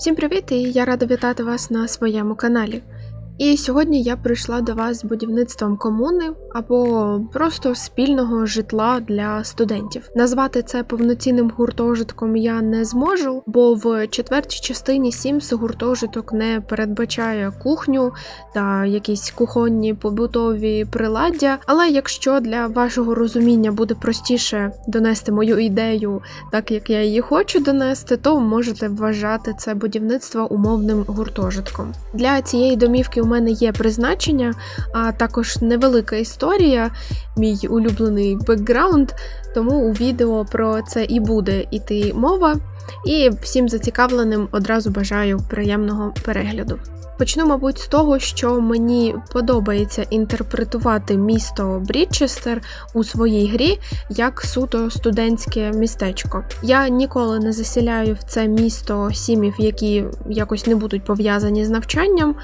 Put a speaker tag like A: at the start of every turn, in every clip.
A: Всім привіт! І я рада вітати вас на своєму каналі. І сьогодні я прийшла до вас з будівництвом комуни або просто спільного житла для студентів. Назвати це повноцінним гуртожитком я не зможу, бо в четвертій частині Sims гуртожиток не передбачає кухню та якісь кухонні побутові приладдя. Але якщо для вашого розуміння буде простіше донести мою ідею, так як я її хочу донести, то можете вважати це будівництво умовним гуртожитком. Для цієї домівки мене є призначення, а також невелика історія, мій улюблений бекграунд. Тому у відео про це і буде іти мова. І всім зацікавленим одразу бажаю приємного перегляду. Почну, мабуть, з того, що мені подобається інтерпретувати місто Брідчестер у своїй грі як суто студентське містечко. Я ніколи не засіляю в це місто сімів, які якось не будуть пов'язані з навчанням.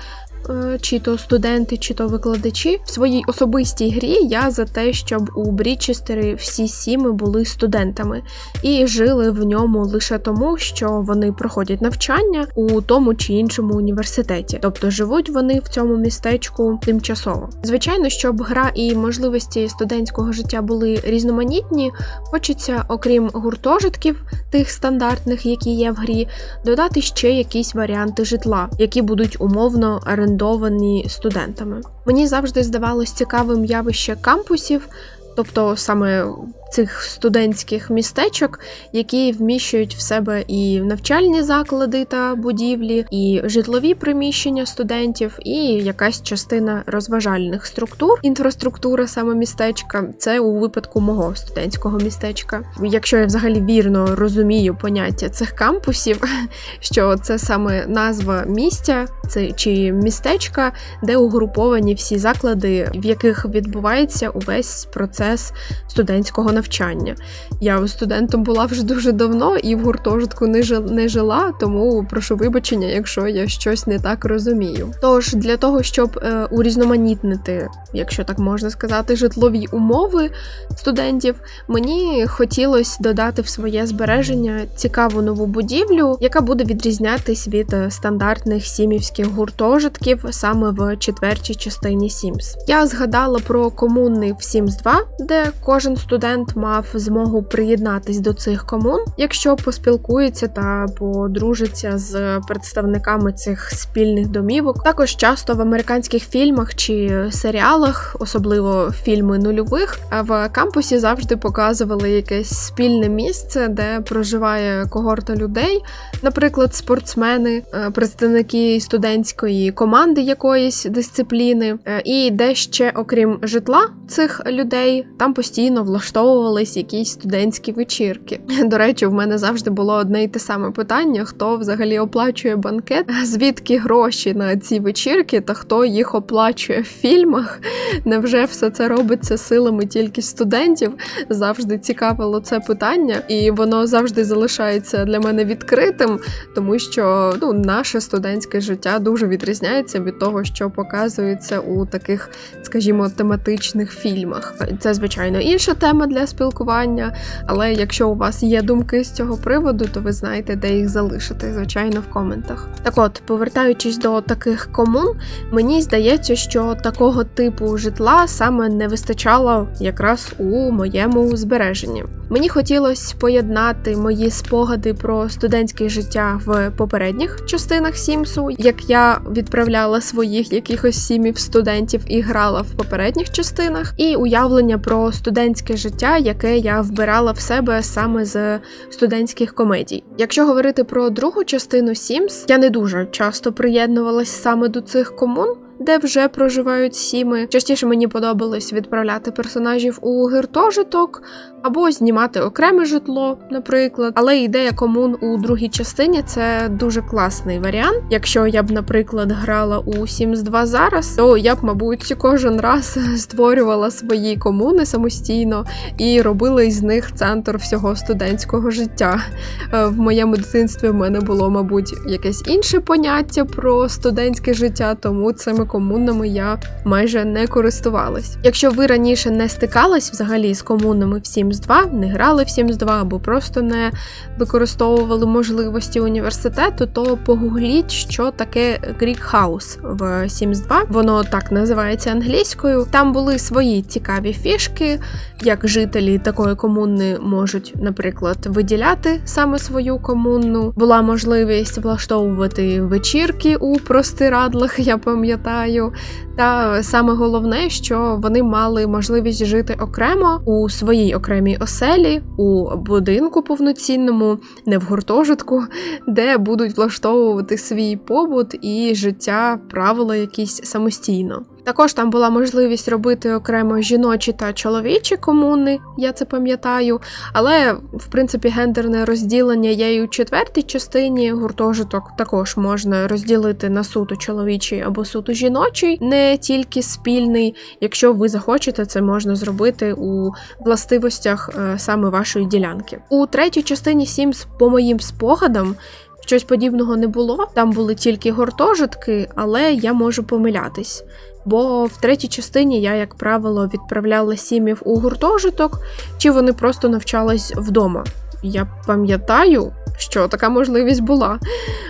A: Е, Чи то студенти, чи то викладачі. В своїй особистій грі я за те, щоб у Брідчестері всі сіми були студентами. І жили в ньому лише тому, що вони проходять навчання у тому чи іншому університеті, тобто живуть вони в цьому містечку тимчасово. Звичайно, щоб гра і можливості студентського життя були різноманітні, хочеться, окрім гуртожитків, тих стандартних, які є в грі, додати ще якісь варіанти житла, які будуть умовно орендовані студентами. Мені завжди здавалось цікавим явище кампусів, тобто саме цих студентських містечок, які вміщують в себе і навчальні заклади та будівлі, і житлові приміщення студентів, і якась частина розважальних структур. Інфраструктура саме містечка це у випадку мого студентського містечка. Якщо я взагалі вірно розумію поняття цих кампусів, що це саме назва місця, це чи містечка, де угруповані всі заклади, в яких відбувається увесь процес студентського навчання. Я студентом була вже дуже давно і в гуртожитку не жил- не жила, тому прошу вибачення, якщо я щось не так розумію. Тож для того, щоб е, урізноманітнити, якщо так можна сказати, житлові умови студентів, мені хотілося додати в своє збереження цікаву нову будівлю, яка буде відрізнятись від стандартних сімівських гуртожитків саме в четвертій частині Sims. Я згадала про комуни в Sims 2, де кожен студент мав змогу приєднатись до цих комун, якщо поспілкується та подружиться з представниками цих спільних домівок. Також часто в американських фільмах чи серіалах, особливо фільми нульових, в кампусі завжди показували якесь спільне місце, де проживає когорта людей, наприклад, спортсмени, е, представники студентської команди якоїсь дисципліни, е, і де ще, окрім житла цих людей, там постійно влаштовувались якісь студентські вечірки. До речі, в мене завжди було одне й те саме питання: хто взагалі оплачує банкет, звідки гроші на ці вечірки, та хто їх оплачує в фільмах? Невже все це робиться силами тільки студентів? Завжди цікавило це питання, і воно завжди залишається для мене відкритим, тому що ну, наше студентське життя дуже відрізняється від того, що показується у таких, скажімо, тематичних фільмах. Це звичайно інша тема для спілкування. Але якщо у вас є думки з цього приводу, то ви знаєте, де їх залишити, звичайно, в коментах. Так от, повертаючись до таких комун, мені здається, що такого типу житла саме не вистачало якраз у моєму збереженні. Мені хотілося поєднати мої спогади про студентське життя в попередніх частинах Сімсу, як я відправляла своїх якихось сімів студентів і грала в попередніх частинах, і уявлення про студентське життя, яке я вбирала в себе саме з студентських комедій. Якщо говорити про другу частину Sims, я не дуже часто приєднувалась саме до цих комун. Де вже проживають сіми. Частіше мені подобалось відправляти персонажів у гуртожиток або знімати окреме житло, наприклад. Але ідея комун у другій частині це дуже класний варіант. Якщо я б, наприклад, грала у Sims 2 зараз, то я б, мабуть, кожен раз створювала свої комуни самостійно і робила із них центр всього студентського життя. Е, В моєму дитинстві в мене було, мабуть, якесь інше поняття про студентське життя, тому цими комунами я майже не користувалась. Якщо ви раніше не стикались взагалі з комунами в Sims 2, не грали в Sims 2 або просто не використовували можливості університету, то погугліть, що таке Greek House в Sims 2. Воно так називається англійською. Там були свої цікаві фішки, як жителі такої комуни можуть, наприклад, виділяти саме свою комуну. Була можливість влаштовувати вечірки у простирадлах, я пам'ятаю. Та саме головне, що вони мали можливість жити окремо у своїй окремій оселі, у будинку повноцінному, не в гуртожитку, де будуть влаштовувати свій побут і життя, правила якісь самостійно. Також там була можливість робити окремо жіночі та чоловічі комуни, я це пам'ятаю. Але в принципі гендерне розділення є і у четвертій частині. Гуртожиток також можна розділити на суто чоловічий або суто жіночий, не тільки спільний. Якщо ви захочете, це можна зробити у властивостях е, саме вашої ділянки. У третій частині Sims, по моїм спогадам. Щось подібного не було, там були тільки гуртожитки, але я можу помилятись. Бо в третій частині я, як правило, відправляла сім'їв у гуртожиток, чи вони просто навчались вдома. Я пам'ятаю, що така можливість була.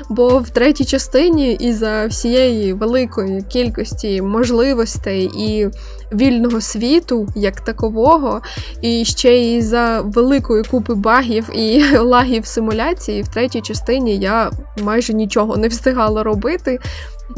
A: Бо в третій частині, із-за всієї великої кількості можливостей і вільного світу, як такового, і ще й за великої купи багів і лагів симуляції, в третій частині я майже нічого не встигала робити.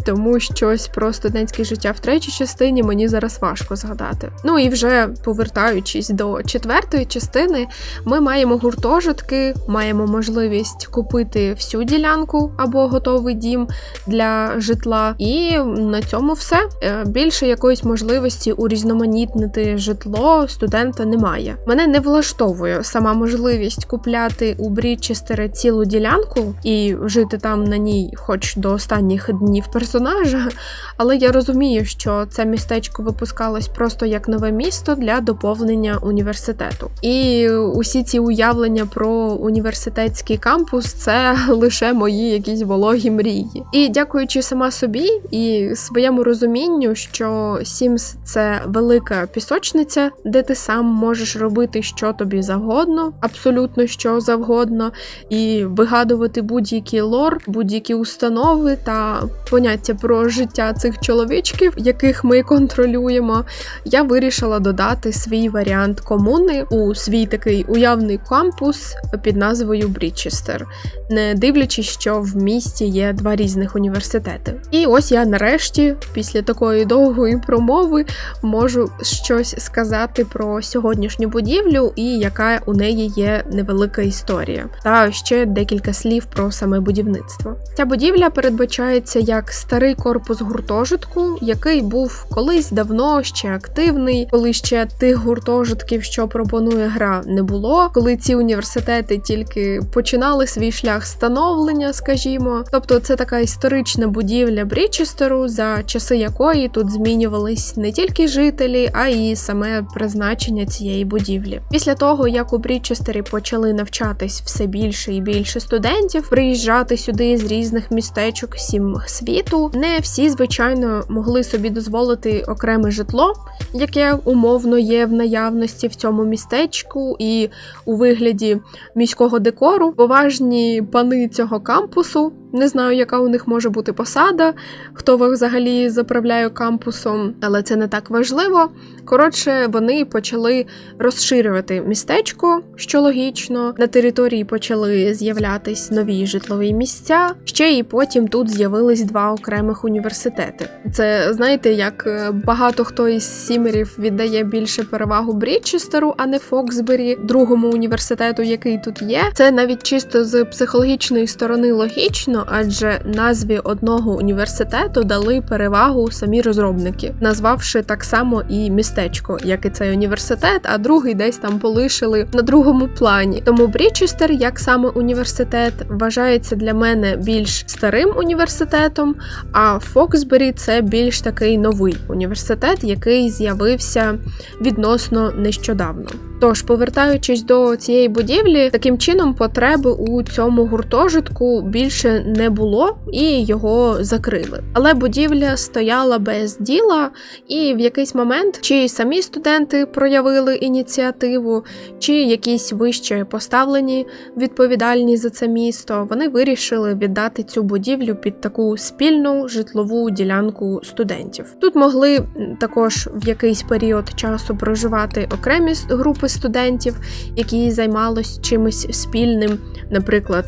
A: Тому щось про студентське життя в третій частині мені зараз важко згадати. Ну і вже повертаючись до четвертої частини, ми маємо гуртожитки, маємо можливість купити всю ділянку або готовий дім для житла. І на цьому все. Е, Більше якоїсь можливості урізноманітнити житло студента немає. Мене не влаштовує сама можливість купляти у Брідчестері цілу ділянку і жити там на ній, хоч до останніх днів персонажа, але я розумію, що це містечко випускалось просто як нове місто для доповнення університету. І усі ці уявлення про університетський кампус це лише мої якісь вологі мрії. І дякуючи сама собі і своєму розумінню, що Sims – це велика пісочниця, де ти сам можеш робити що тобі завгодно, абсолютно що завгодно, і вигадувати будь-який лор, будь-які установи та поняття про життя цих чоловічків, яких ми контролюємо, я вирішила додати свій варіант комуни у свій такий уявний кампус під назвою Брідчестер, не дивлячись, що в місті є два різних університети. І ось я нарешті, після такої довгої промови, можу щось сказати про сьогоднішню будівлю і яка у неї є невелика історія. Та ще декілька слів про саме будівництво. Ця будівля передбачається як старий корпус гуртожитку, який був колись давно ще активний, коли ще тих гуртожитків, що пропонує гра, не було, коли ці університети тільки починали свій шлях становлення, скажімо. Тобто, це така історична будівля Брічестеру, за часи якої тут змінювались не тільки жителі, а й саме призначення цієї будівлі. Після того, як у Брічестері почали навчатись все більше і більше студентів, приїжджати сюди з різних містечок сім світу, не всі, звичайно, могли собі дозволити окреме житло, яке умовно є в наявності в цьому містечку, і у вигляді міського декору. Поважні пани цього кампусу. Не знаю, яка у них може бути посада, хто взагалі заправляє кампусом, але це не так важливо. Коротше, вони почали розширювати містечко, що логічно. На території почали з'являтись нові житлові місця. Ще і потім тут з'явились два окремих університети. Це знаєте, як е, багато хто із сімерів віддає більше перевагу Брідчестеру, а не Фоксбері, другому університету, який тут є. Це навіть чисто з психологічної сторони логічно, адже назві одного університету дали перевагу самі розробники, назвавши так само і містечко, як і цей університет, а другий десь там полишили на другому плані. Тому Брічестер, як саме університет, вважається для мене більш старим університетом, а Фоксбері це більш такий новий університет, який з'явився відносно нещодавно. Тож, повертаючись до цієї будівлі, таким чином потреби у цьому гуртожитку більше не було і його закрили. Але будівля стояла без діла, і в якийсь момент чи самі студенти проявили ініціативу, чи якісь вище поставлені відповідальні за це місто, вони вирішили віддати цю будівлю під таку спільну житлову ділянку студентів. Тут могли також в якийсь період часу проживати окремі групи студентів, які займались чимось спільним, наприклад.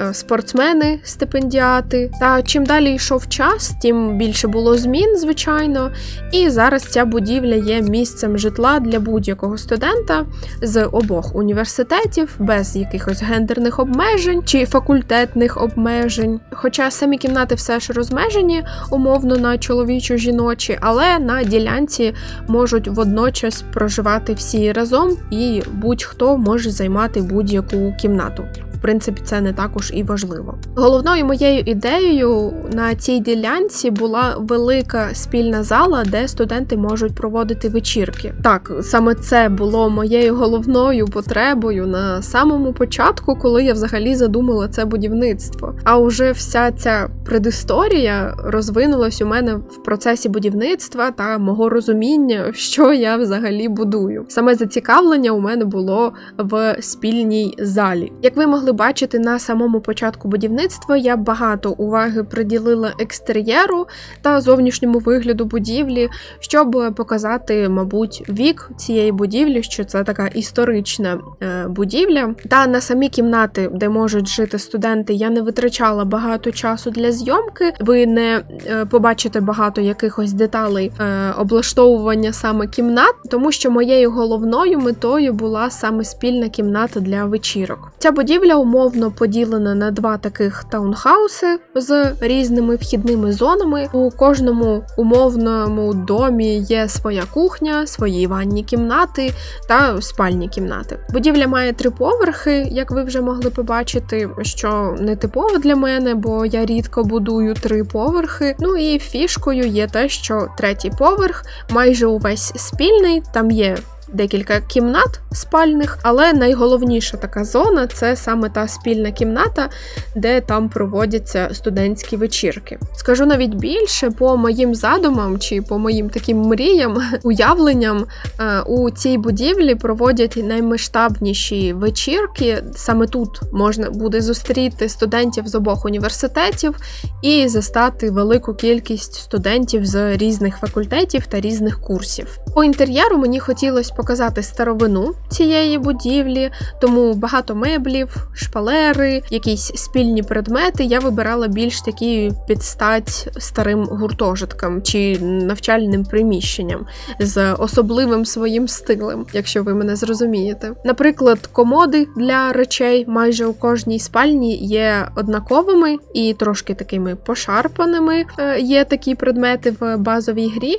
A: Е, Спортсмени, стипендіати. Та чим далі йшов час, тим більше було змін, звичайно. І зараз ця будівля є місцем житла для будь-якого студента з обох університетів, без якихось гендерних обмежень чи факультетних обмежень. Хоча самі кімнати все ж розмежені, умовно на чоловічу жіночі, але на ділянці можуть водночас проживати всі разом, і будь-хто може займати будь-яку кімнату. Принципі, це не також і важливо. Головною моєю ідеєю на цій ділянці була велика спільна зала, де студенти можуть проводити вечірки. Так, саме це було моєю головною потребою на самому початку, коли я взагалі задумала це будівництво. А уже вся ця предісторія розвинулась у мене в процесі будівництва та мого розуміння, що я взагалі будую. Саме зацікавлення у мене було в спільній залі. Як ви могли бачити на самому початку будівництва, я багато уваги приділила екстер'єру та зовнішньому вигляду будівлі, щоб показати, мабуть, вік цієї будівлі, що це така історична е, будівля. Та на самі кімнати, де можуть жити студенти, я не витрачала багато часу для зйомки. Ви не е, побачите багато якихось деталей е, облаштовування саме кімнат, тому що моєю головною метою була саме спільна кімната для вечірок. Ця будівля умовно поділена на два таких таунхауси з різними вхідними зонами. У кожному умовному домі є своя кухня, свої ванні кімнати та спальні кімнати. Будівля має три поверхи, як ви вже могли побачити, що не типово для мене, бо я рідко будую три поверхи. Ну і фішкою є те, що третій поверх майже увесь спільний, там є. Декілька кімнат спальних, але найголовніша така зона це саме та спільна кімната, де там проводяться студентські вечірки. Скажу навіть більше, по моїм задумам чи по моїм таким мріям, уявленням е, у цій будівлі проводять наймасштабніші вечірки. Саме тут можна буде зустріти студентів з обох університетів і застати велику кількість студентів з різних факультетів та різних курсів. По інтер'єру мені хотілося показати старовину цієї будівлі, тому багато меблів, шпалери, якісь спільні предмети. Я вибирала більш такі підстать старим гуртожиткам чи навчальним приміщенням з особливим своїм стилем, якщо ви мене зрозумієте. Наприклад, комоди для речей майже у кожній спальні є однаковими і трошки такими пошарпаними. Е, Є такі предмети в базовій грі.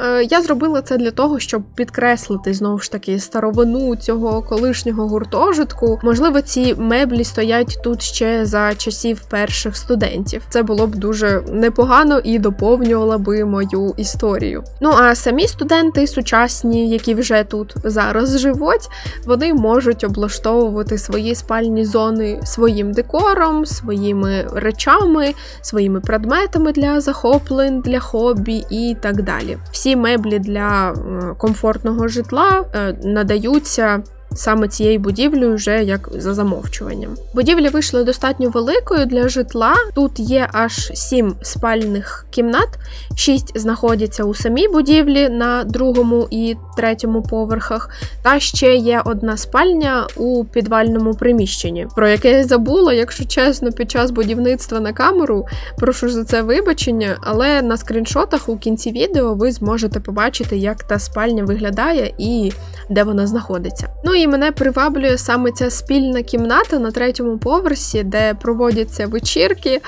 A: Е, Я зробила це для того, щоб підкреслити знову ж таки старовину цього колишнього гуртожитку. Можливо, ці меблі стоять тут ще за часів перших студентів. Це було б дуже непогано і доповнювало би мою історію. Ну а самі студенти сучасні, які вже тут зараз живуть, вони можуть облаштовувати свої спальні зони своїм декором, своїми речами, своїми предметами для захоплень, для хобі і так далі. Всі меблі для е, комфортного житла надаються. Саме цією будівлею вже як за замовчуванням. Будівля вийшла достатньо великою для житла. Тут є аж сім спальних кімнат, шість знаходяться у самій будівлі на другому і третьому поверхах, та ще є одна спальня у підвальному приміщенні, про яке я забула, якщо чесно, під час будівництва на камеру. Прошу за це вибачення, але на скріншотах у кінці відео ви зможете побачити, як та спальня виглядає і де вона знаходиться. Ну і мене приваблює саме ця спільна кімната на третьому поверсі, де проводяться вечірки.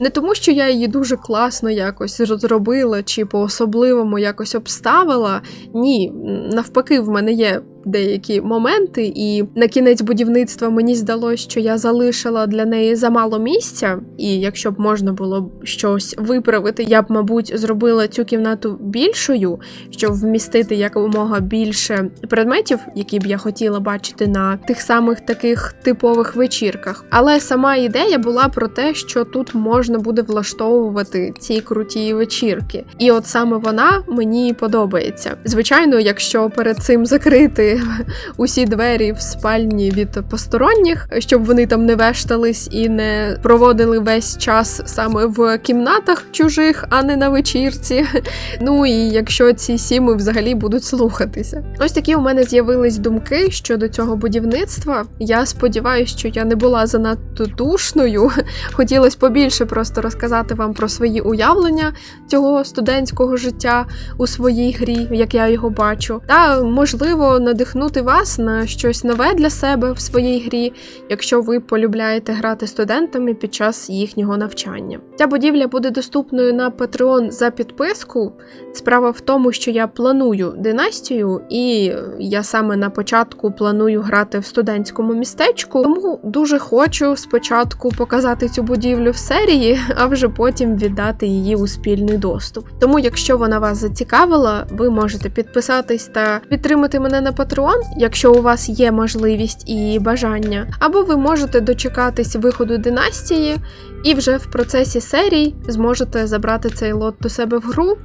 A: Не тому, що я її дуже класно якось розробила чи по-особливому якось обставила. Ні, навпаки, в мене є деякі моменти, і на кінець будівництва мені здалося, що я залишила для неї замало місця, і якщо б можна було щось виправити, я б, мабуть, зробила цю кімнату більшою, щоб вмістити якомога більше предметів, які б я хотіла бачити на тих самих таких типових вечірках. Але сама ідея була про те, що тут можна буде влаштовувати ці круті вечірки. І от саме вона мені подобається. Звичайно, якщо перед цим закрити усі двері в спальні від посторонніх, щоб вони там не вештались і не проводили весь час саме в кімнатах чужих, а не на вечірці. Ну і якщо ці сіми взагалі будуть слухатися. Ось такі у мене з'явились думки щодо цього будівництва. Я сподіваюся, що я не була занадто душною. Хотілося побільше просто розказати вам про свої уявлення цього студентського життя у своїй грі, як я його бачу, та можливо надихнути вас на щось нове для себе в своїй грі, якщо ви полюбляєте грати студентами під час їхнього навчання. Ця будівля буде доступною на Patreon за підписку. Справа в тому, що я планую династію, і я саме на початку планую грати в студентському містечку. Тому дуже хочу спочатку показати цю будівлю в серії, а вже потім віддати її у спільний доступ. Тому, якщо вона вас зацікавила, ви можете підписатись та підтримати мене на Patreon, якщо у вас є можливість і бажання, або ви можете дочекатись виходу династії. І вже в процесі серій зможете забрати цей лот до себе в гру.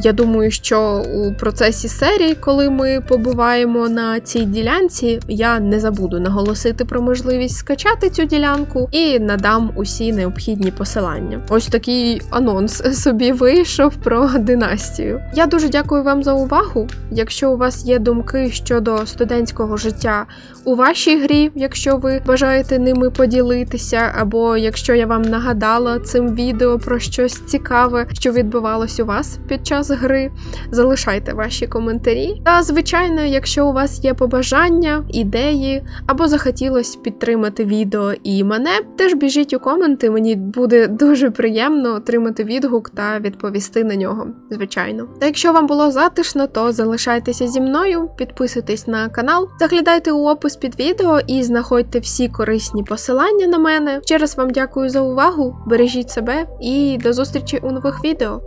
A: Я думаю, що у процесі серії, коли ми побуваємо на цій ділянці, я не забуду наголосити про можливість скачати цю ділянку і надам усі необхідні посилання. Ось такий анонс собі вийшов про династію. Я дуже дякую вам за увагу. Якщо у вас є думки щодо студентського життя у вашій грі, якщо ви бажаєте ними поділитися, або якщо я вам нагадала цим відео про щось цікаве, що відбувалось у вас під час гри, залишайте ваші коментарі. Та, звичайно, якщо у вас є побажання, ідеї, або захотілось підтримати відео і мене, теж біжіть у коменти, мені буде дуже приємно отримати відгук та відповісти на нього, звичайно. Та якщо вам було затишно, то залишайтеся зі мною, підписуйтесь на канал, заглядайте у опис під відео і знаходьте всі корисні посилання на мене. Ще раз вам дякую за увагу, бережіть себе і до зустрічі у нових відео.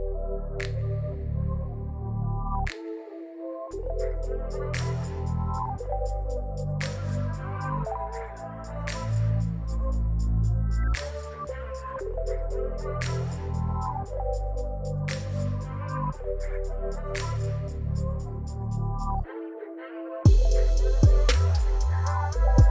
B: Thank you.